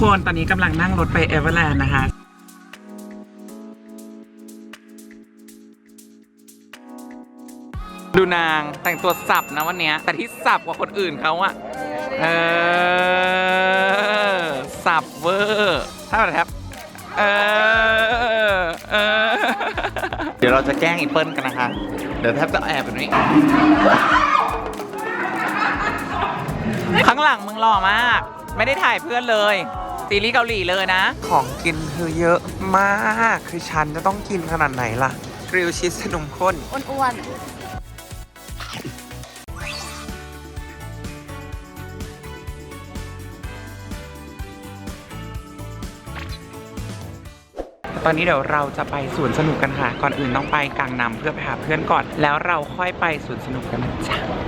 คนตอนนี้กำลังนั่งรถไปเอเวอร์แลนด์นะคะดูนางแต่งตัวสับนะวันนี้แต่ที่สับกว่าคนอื่นเขาอะเออสับเวอร์ถ้าแบบแทบเออเออเดี๋ยวเราจะแกล้งอีเปิลกันนะคะ เดี๋ยวแทบจะแอบกันนี้ ข้างหลังมึงหล่อมาก ไม่ได้ถ่ายเพื่อนเลย ซีรีส์เกาหลีเลยนะ ของกินคือเยอะมาก คือฉันจะต้องกินขนาดไหนล่ะกริลชีสนมข้น อ้วนตอนนี้เดี๋ยวเราจะไปสวนสนุกกันค่ะ ก่อนอื่นต้องไปกลางนำเพื่อไปหาเพื่อนก่อน แล้วเราค่อยไปสวนสนุกกันนะจ๊ะทุก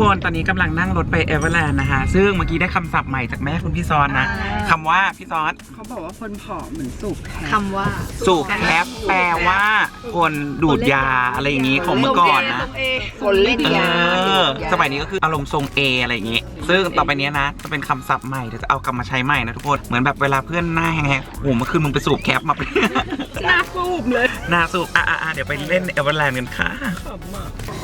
คนตอนนี้กำลังนั่งรถไปเอเวอร์แลนด์นะคะ ซึ่งเมื่อกี้ได้คำศัพท์ใหม่จากแม่คุณพี่ซอนนะคำว่าพี่ซอนเขาบอกว่าคนผอมเหมือนสูบแคๆคำว่า สูบแคปแปลว่าคนดูดยาอะไรอย่างนี้ของเมื่อก่อนนะ คนเล่นเอยาอสมัยนี้ก็คืออารมณ์ทรงเออะไรอย่างงี้ ซึ่งต่อไปเนี้ยนะ จะเป็นคำศัพท์ใหม่เดี๋ยวจะเอากลับมาใช้ใหม่นะทุกคน เหมือนแบบเวลาเพื่อนหน้าแห้งๆโอ้โหเมื่อคืนมึงไปสูบแคปมาเป็น หน้าฟูบเลยห นาสูบอะอะเดี๋ยวไปเล่นเอเวอร์แลนด์กันค่ะ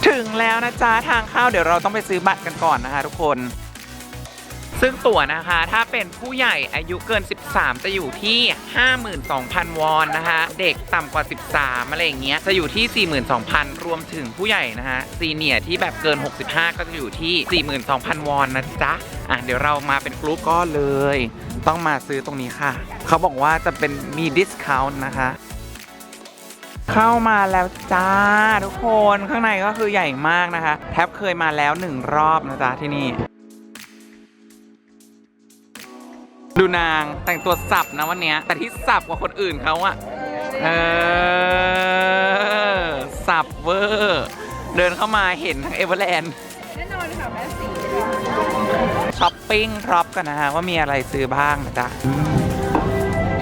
ถึงแล้วนะจ๊ะ ทางเข้าเดี๋ยวเราต้องไปซื้อบัตรกันก่อนนะคะทุกคน ซึ่งตั๋วนะคะ ถ้าเป็นผู้ใหญ่อายุเกิน 13 จะอยู่ที่ 52,000 วอนนะคะ เด็กต่ำกว่า 13 อะไรอย่างเงี้ย จะอยู่ที่ 42,000 รวมถึงผู้ใหญ่นะฮะซีเนียร์ที่แบบเกิน 65 ก็จะอยู่ที่ 42,000 วอนนะจ๊ะ อะ เดี๋ยวเรามาเป็นกรุ๊ปก็เลย ต้องมาซื้อตรงนี้ค่ะ เขาบอกว่าจะเป็นมีดิสคาวน์นะคะ เข้ามาแล้วจ้าทุกคนข้างในก็คือใหญ่มากนะคะ แทบเคยมาแล้วหนึ่งรอบนะจ๊ะที่นี่ ดูนางแต่งตัวสับนะวันเนี้ย แต่ที่สับกว่าคนอื่นเขาอะเออสับเวอร์เดินเข้ามาเห็นทั้งเอเวอร์แลนด์แน่นอนค่ะแม่สีช้อปปิ้งพร็อพกันนะฮะว่ามีอะไรซื้อบ้างนะจ๊ะ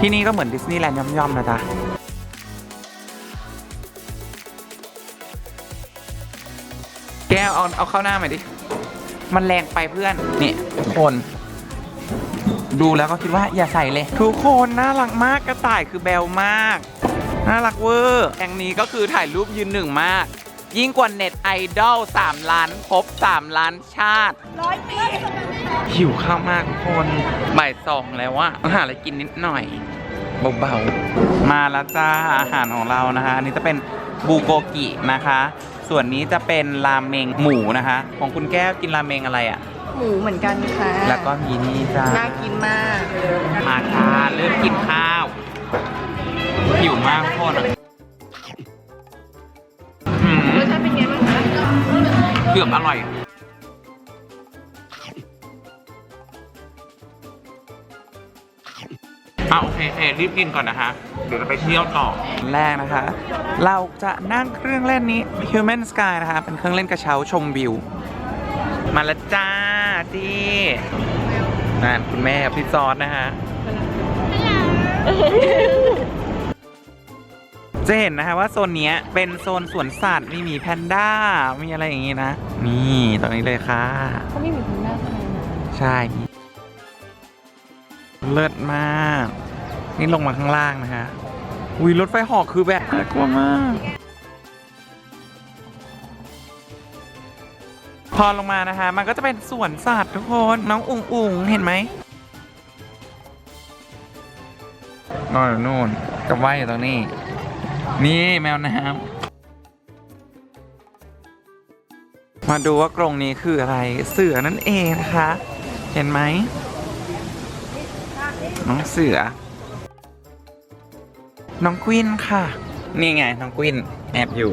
ที่นี่ก็เหมือนดิสนีย์แลนด์ย่อมๆนะจ๊ะ แก้วเอาเอาเข้าหน้ามาดิ มันแรงไปเพื่อน นี่ทุกคน ดูแล้วก็คิดว่าอย่าใส่เลย ทุกคนน่ารักมากกระต่ายคือแบลมาก น่ารักเวอร์แองนี้ก็คือถ่ายรูปยืนหนึ่งมาก ยิ่งกว่าเน็ตไอดอล3ล้านครบ3ล้านชาติ ร้อยปีหิวข้าวมากทุกคนบ่ายสองแล้วว่าหาอะไรกินนิดหน่อย เบาๆ มาแล้วจ้าอาหารของเรานะคะ อันนี้จะเป็นบูโกกินะคะ ส่วนนี้จะเป็นราเมงหมูนะคะ ของคุณแก้วกินราเมงอะไรอะ่ะ หมูเหมือนกันค่ะแล้วก็มีนี่จ้าน่ากินมากมาค่ะเริ่มกินข้าวหิวมากทุกคนอะอืมรสชาติเป็นไงบ้างคะเกือบอร่อย อะโอเคโอเครีบกินก่อนนะคะ เดี๋ยวจะไปเที่ยวต่อแรกนะคะ เราจะนั่งเครื่องเล่นนี้ Human Sky นะคะ เป็นเครื่องเล่นกระเช้าชมวิว มาแล้วจ้าจี้นั่นคุณแม่กับพี่ซอสนะคะจะเห็นนะคะว่าโซนเนี้ยเป็นโซนสวนสัตว์มีหมีแพนด้ามีอะไรอย่างงี้นะ นี่ตรงนี้เลยค่ะเขาไม่มีคุณหน้าข้างในนะใช่ เลิศมาก นี่ลงมาข้างล่างนะคะอุ้ยรถไฟหอกคือแบบน่ากลัวมาก พอลงมานะคะ มันก็จะเป็นสวนสัตว์ทุกคน น้องอุ๋งอุ๋งเห็นไหมนอนอยู่นู่นกับว่ายอยู่ตรงนี้ นี่แมวน้ำมาดูว่ากรงนี้คืออะไรเสือนั่นเองนะคะ เห็นไหม น้องเสือ น้องกวินค่ะ นี่ไงน้องกวินแอบอยู่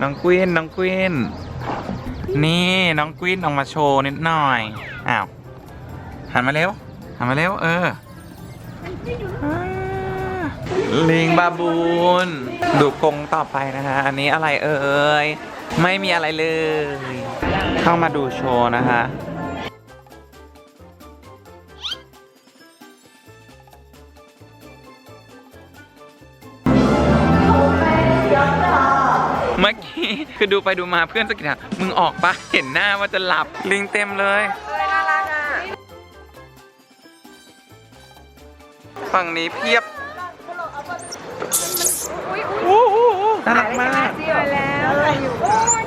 น้องกวินน้องกวิน นี่น้องกวินออกมาโชว์นิดหน่อย อ้าว หันมาเร็ว หันมาเร็ว เอออ่าลิงบาบูน ดูกรงต่อไปนะคะอันนี้อะไรเอ่ย ไม่มีอะไรเลย เข้ามาดูโชว์นะคะ เมื่อกี้คือดูไปดูมาเพื่อนสะกิดถามมึงออกปะเห็นหน้าว่าจะหลับลิงเต็มเลยฝั่งนี้เพียบอู้หูน่ารักมาก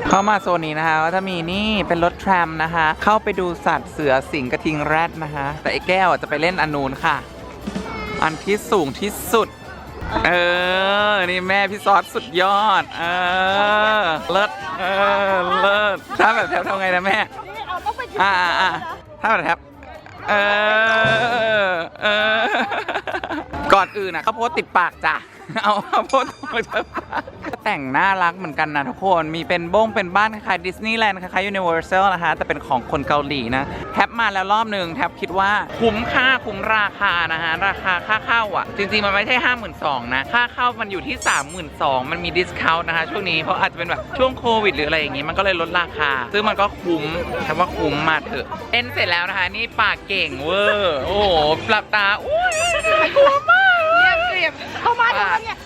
เข้ามาโซนนี้นะคะก็จะมีนี่เป็นรถแทรมนะคะ เข้าไปดูสัตว์เสือสิงกระทิงแรดนะคะ แต่ไอ้แก้วอะจะไปเล่นอันนูนค่ะ อันที่สูงที่สุด เออ นี่แม่พี่ซอสสุดยอด เออ เลิศ เออ เลิศ ถ้าแบบแทบทำไงนะแม่อ่าอ่าอ่าถ้าแบบแทบเออ เออ ก่อนอื่นอะข้าวโพดติดปากจ้ะ เอาข้าวโพดมาจากปาก แต่งน่ารักเหมือนกันนะทุกคน มีเป็นบ้งเป็นบ้านคล้ายดิสนีย์แลนด์คล้ายยูนิเวอร์แซลนะคะ แต่เป็นของคนเกาหลีนะ แท็บมาแล้วรอบหนึ่งแท็บคิดว่าคุ้มค่าคุ้มราคานะฮะ ราคาค่าเข้าอะ จริงๆ มันไม่ใช่ 5 2 0 0 0นะ ค่าเข้ามันอยู่ที่ 32,000มันมีดิสคาวน์นะคะ ช่วงนี้ เพราะอาจจะเป็นแบบช่วงโควิดหรืออะไรอย่างงี้มันก็เลยลดราคา ซึ่งมันก็คุ้มแท็บว่าคุ้มมาเถอะเล่นเสร็จแล้วนะคะ นี่ปากเก่งเวอร์โอ้โหหลับตาอุ้ยกลัวมากเกลียบเข้ามาทำเนี่ย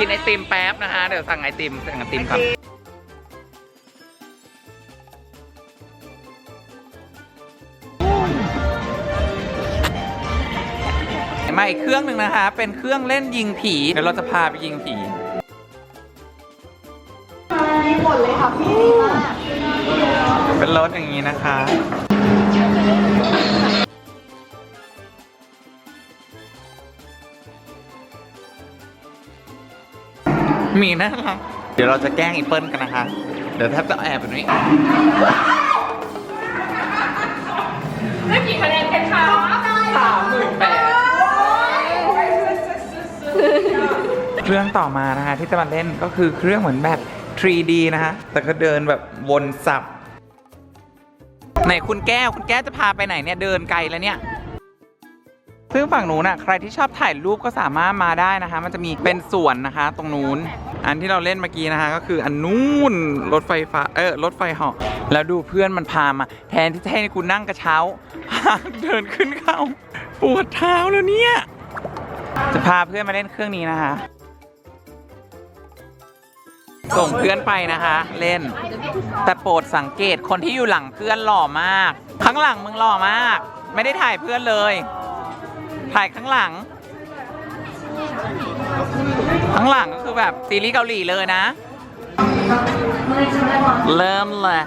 กินไอติมแป๊บนะคะเดี๋ยวสั่งไอติมสั่งไอติมครับ มาอีกเครื่องหนึ่งนะคะ เป็นเครื่องเล่นยิงผี เดี๋ยวเราจะพาไปยิงผีเป็นรถอย่างนี้นะคะ มีน่ารักเดี๋ยวเราจะแกล้งอีเปิลกันนะคะ เดี๋ยวแทบจะแอบแบบนี้ ได้กี่คะแนนกันคะสามหมื่นแปดเครื่องต่อมานะคะที่จะมาเล่นก็คือเครื่องเหมือนแบบ 3D นะคะ แต่ก็เดินแบบวนสับ ไหนคุณแก้วคุณแก้วจะพาไปไหนเนี่ยเดินไกลแล้วเนี่ย ซึ่งฝั่งนู้นน่ะใครที่ชอบถ่ายรูปก็สามารถมาได้นะคะ มันจะมีเป็นสวนนะคะ ตรงนู้น อันที่เราเล่นเมื่อกี้นะคะก็คืออันนู้นรถไฟฟ้าเออรถไฟเหาะแล้วดูเพื่อนมันพามา แทนที่จะให้กูนั่งกระเช้าพาเดินขึ้นเขาปวดเท้าแล้วเนี่ยจะพาเพื่อนมาเล่นเครื่องนี้นะคะ ส่งเพื่อนไปนะคะ เล่น แต่โปรดสังเกตคนที่อยู่หลังเพื่อนหล่อมาก ข้างหลังมึงหล่อมาก ไม่ได้ถ่ายเพื่อนเลย ถ่ายข้างหลัง ข้างหลังก็คือแบบซีรีส์เกาหลีเลยนะ เริ่มเลย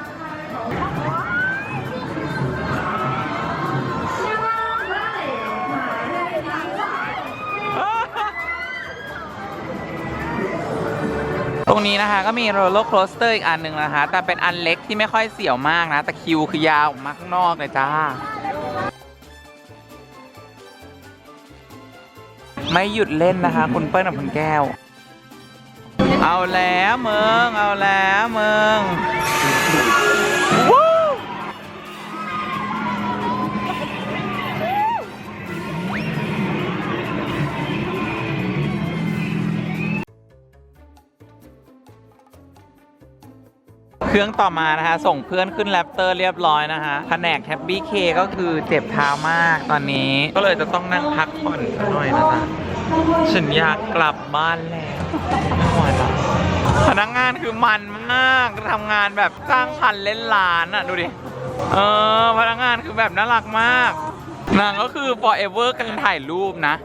ตรงนี้นะคะก็มีโรลเลอร์โคสเตอร์อีกอันหนึ่งนะคะ แต่เป็นอันเล็กที่ไม่ค่อยเสี่ยวมากนะ แต่คิวคือยาวออกมาข้างนอกเลยจ้า ไม่หยุดเล่นนะคะ คุณเปิ้ลกับคุณแก้ว เอาแล้วเมืองเอาแล้วเมืองเครื่องต่อมานะคะส่งเพื่อนขึ้นแรปเตอร์เรียบร้อยนะคะแผนกแท็บบี้เคก็คือเจ็บเท้ามากตอนนี้ ก็เลยจะต้องนั่งพักผ่อนสักหน่อยนะจ๊ะ ฉันอยากกลับบ้านแล้วไม่ไหวล้วพนักงานคือมันมากทำงานแบบสร้างพันเล่นล้านอะ ดูดิ เออ พนักงานคือแบบน่ารักมาก นางก็คือ forever กันถ่ายรูปนะ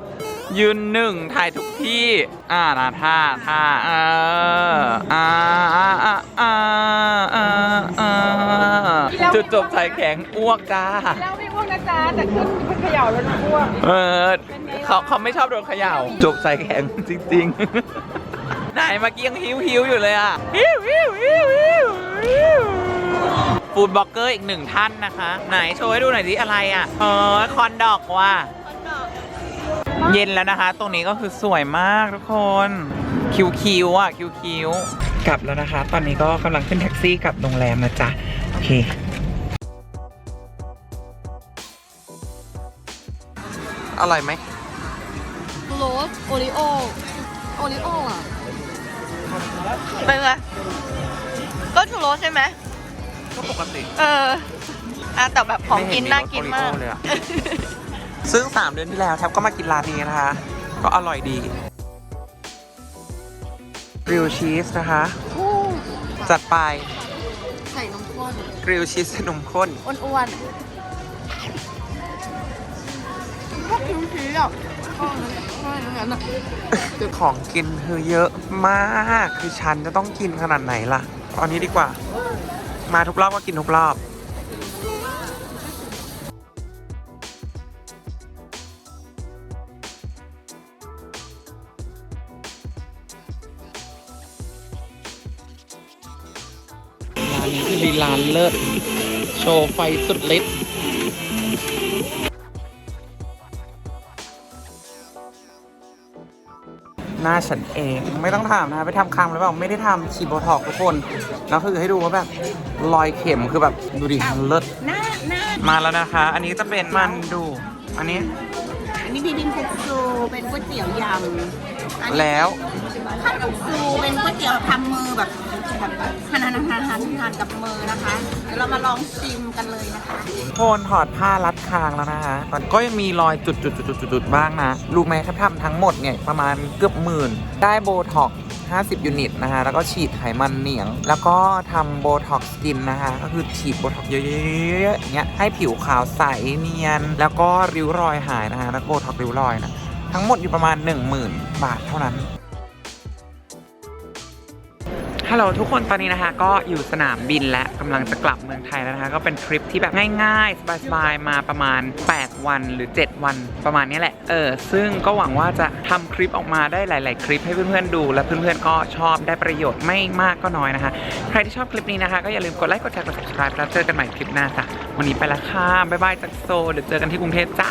ยืนหนึ่งถ่ายทุกที่ อ่านะท่าท่าเอออ่าอ่าอ่าอ่าอ่าอ่าจุดจบสายแข็งอ้วกจ้าแล้วไม่อ้วกนะจ๊ะแต่ขึ้นขึ้นเขย่าแล้วนะอ้วกเออเขาเขาไม่ชอบโดนเขย่าจบใส่แข็งจริงๆไหนเมื่อกี้ยังหิวหิวอยู่เลยอะหิวหิวหิวหิวหิวฟูดบล็อกเกอร์อีกหนึ่งท่านนะคะ ไหนโชว์ให้ดูหน่อยสิอะไรอะเออคอนดอกว่ะ เย็นแล้วนะคะ ตรงนี้ก็คือสวยมากทุกคน คิวคิวอะคิวคิวกลับแล้วนะคะ ตอนนี้ก็กำลังขึ้นแท็กซี่กลับโรงแรมนะจ๊ะ โอเคอร่อยไหมโรสโอริโอโอริโออะเป็นไงก็ชูโรสใช่ไหมก็ปกติ เอออะแต่แบบของกินน่ากินมากไม่เห็นมีรสโอริโอเลยอะ ซึ่ง 3 เดือนที่แล้วแทบก็มากินร้านนี้นะคะ ก็อร่อยดีกริลชีสนะคะ จัดไปใส่นมข้นกริลชีสนมข้น อ้วนๆคิวชีอะอ๋อนั่นนั่นน่ะของกินคือเยอะมาก คือฉันจะต้องกินขนาดไหนล่ะ ตอนนี้ดีกว่า มาทุกรอบก็กินทุกรอบ ลีลานเลิศ โชว์ไฟสุดฤทธิ์หน้าฉันเองไม่ต้องถามนะไปทำคางหรือเปล่าไม่ได้ทำฉีดโบท็อกซ์ทุกคนแล้วคือให้ดูว่าแบบรอยเข็มคือแบบดูดิมันเลิศหน้าหน้ามาแล้วนะคะ อันนี้จะเป็นมันดู อันนี้ อันนี้บีบิงคุกซูเป็นก๋วยเตี๋ยวยำอันนี้แล้วข้าวคุกซูเป็นก๋วยเตี๋ยวทำมือแบบแบบ หั่นหั่นหั่นหั่นหั่นกับมือนะคะ เดี๋ยวเรามาลองชิมกันเลยนะคะโคนถอดผ้ารัดคางแล้วนะคะมันก็ยังมีรอยจุดจุดจุดจุดจุดบ้างนะรู้ไหมครับทำทั้งหมดเนี่ยประมาณเกือบหมื่น ได้โบท็อกซ์50 ยูนิตนะคะ แล้วก็ฉีดไขมันเหนียง แล้วก็ทำโบท็อกซ์สกินนะคะ ก็คือฉีดโบท็อกซ์เยอะๆอย่างเงี้ยให้ผิวขาวใสเนียน แล้วก็ริ้วรอยหายนะคะ แล้วโบท็อกซ์ริ้วรอยนะ ทั้งหมดอยู่ประมาณ 10,000 บาทเท่านั้น ฮัลโหลทุกคนตอนนี้นะคะ ก็อยู่สนามบินและกำลังจะกลับเมืองไทยแล้วนะคะ ก็เป็นทริปที่แบบง่ายๆ สบายๆ มาประมาณ 8 วันหรือ 7 วันประมาณนี้แหละ เออ ซึ่งก็หวังว่าจะทำคลิปออกมาได้หลาย ๆ คลิปให้เพื่อนๆดู และเพื่อนๆก็ชอบได้ประโยชน์ไม่มากก็น้อยนะคะ ใครที่ชอบคลิปนี้นะคะ ก็อย่าลืมกดไลค์กดแชร์กด subscribe แล้วเจอกันใหม่คลิปหน้าจ้ะวันนี้ไปละค่ะบ๊ายบายจากโซเดี๋ยวเจอกันที่กรุงเทพจ้า